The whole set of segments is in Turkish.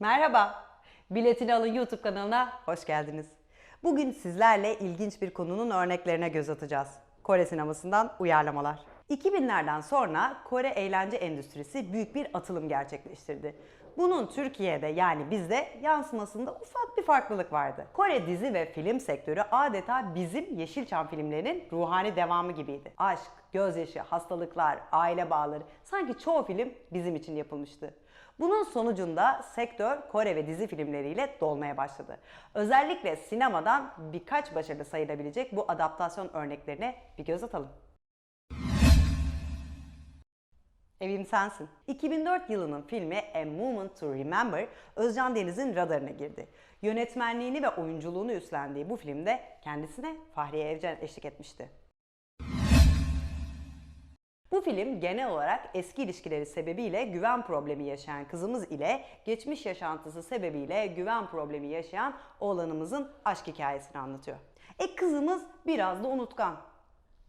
Merhaba, Biletini Alın YouTube kanalına hoş geldiniz. Bugün sizlerle ilginç bir konunun örneklerine göz atacağız. Kore sinemasından uyarlamalar. 2000'lerden sonra Kore eğlence endüstrisi büyük bir atılım gerçekleştirdi. Bunun Türkiye'de yani bizde yansımasında ufak bir farklılık vardı. Kore dizi ve film sektörü adeta bizim Yeşilçam filmlerinin ruhani devamı gibiydi. Aşk, gözyaşı, hastalıklar, aile bağları sanki çoğu film bizim için yapılmıştı. Bunun sonucunda sektör Kore ve dizi filmleriyle dolmaya başladı. Özellikle sinemadan birkaç başarılı sayılabilecek bu adaptasyon örneklerine bir göz atalım. Evim Sensin. 2004 yılının filmi A Moment to Remember, Özcan Deniz'in radarına girdi. Yönetmenliğini ve oyunculuğunu üstlendiği bu filmde kendisine Fahriye Evcen eşlik etmişti. Bu film genel olarak eski ilişkileri sebebiyle güven problemi yaşayan kızımız ile geçmiş yaşantısı sebebiyle güven problemi yaşayan oğlanımızın aşk hikayesini anlatıyor. E kızımız biraz da unutkan.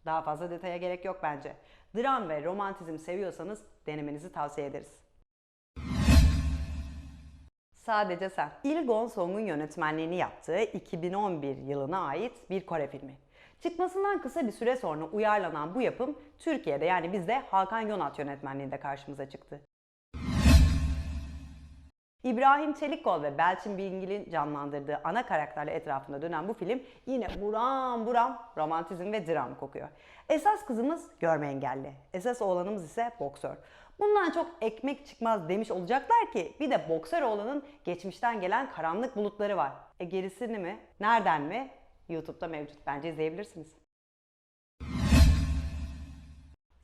Daha fazla detaya gerek yok bence. Dram ve romantizm seviyorsanız denemenizi tavsiye ederiz. Sadece Sen. Il Gong-song'un yönetmenliğini yaptığı 2011 yılına ait bir Kore filmi. Çıkmasından kısa bir süre sonra uyarlanan bu yapım Türkiye'de yani bizde Hakan Yonat yönetmenliğinde karşımıza çıktı. İbrahim Çelikkol ve Belçin Bilgil'in canlandırdığı ana karakterler etrafında dönen bu film yine buram buram romantizm ve dram kokuyor. Esas kızımız görme engelli. Esas oğlanımız ise boksör. Bundan çok ekmek çıkmaz demiş olacaklar ki bir de boksör oğlanın geçmişten gelen karanlık bulutları var. E gerisini mi? Nereden mi? YouTube'da mevcut. Bence izleyebilirsiniz.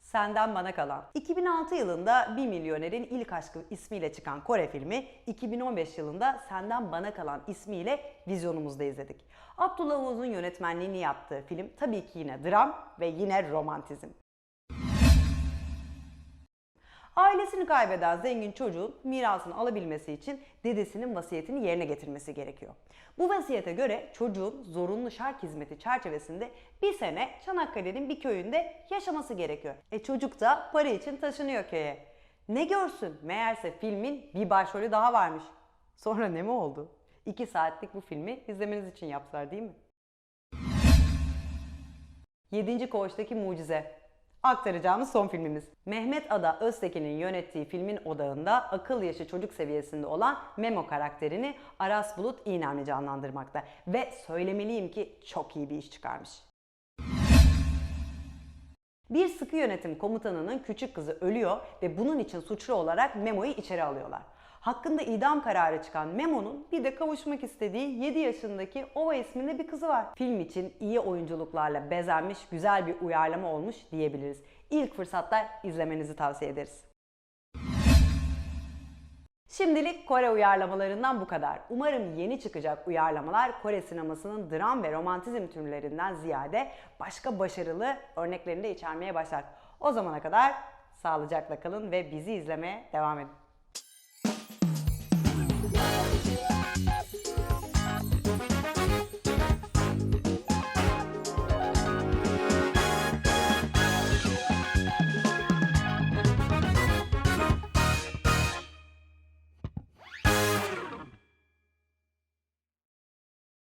Senden Bana Kalan. 2006 yılında Bir Milyonerin İlk Aşkı ismiyle çıkan Kore filmi 2015 yılında Senden Bana Kalan ismiyle vizyonumuzda izledik. Abdullah Oğuz'un yönetmenliğini yaptığı film tabii ki yine dram ve yine romantizm. Ailesini kaybeden zengin çocuğun mirasını alabilmesi için dedesinin vasiyetini yerine getirmesi gerekiyor. Bu vasiyete göre çocuğun zorunlu şark hizmeti çerçevesinde bir sene Çanakkale'nin bir köyünde yaşaması gerekiyor. E çocuk da para için taşınıyor köye. Ne görsün meğerse filmin bir başrolü daha varmış. Sonra ne mi oldu? 2 saatlik bu filmi izlemeniz için yaptılar değil mi? 7. Koğuştaki Mucize aktaracağımız son filmimiz. Mehmet Ada Öztekin'in yönettiği filmin odağında akıl yaşı çocuk seviyesinde olan Memo karakterini Aras Bulut İğnemli canlandırmakta. Ve söylemeliyim ki çok iyi bir iş çıkarmış. Bir sıkı yönetim komutanının küçük kızı ölüyor ve bunun için suçlu olarak Memo'yu içeri alıyorlar. Hakkında idam kararı çıkan Memo'nun bir de kavuşmak istediği 7 yaşındaki Ova isminde bir kızı var. Film için iyi oyunculuklarla bezenmiş güzel bir uyarlama olmuş diyebiliriz. İlk fırsatta izlemenizi tavsiye ederiz. Şimdilik Kore uyarlamalarından bu kadar. Umarım yeni çıkacak uyarlamalar Kore sinemasının dram ve romantizm türlerinden ziyade başka başarılı örneklerini de içermeye başlar. O zamana kadar sağlıcakla kalın ve bizi izlemeye devam edin.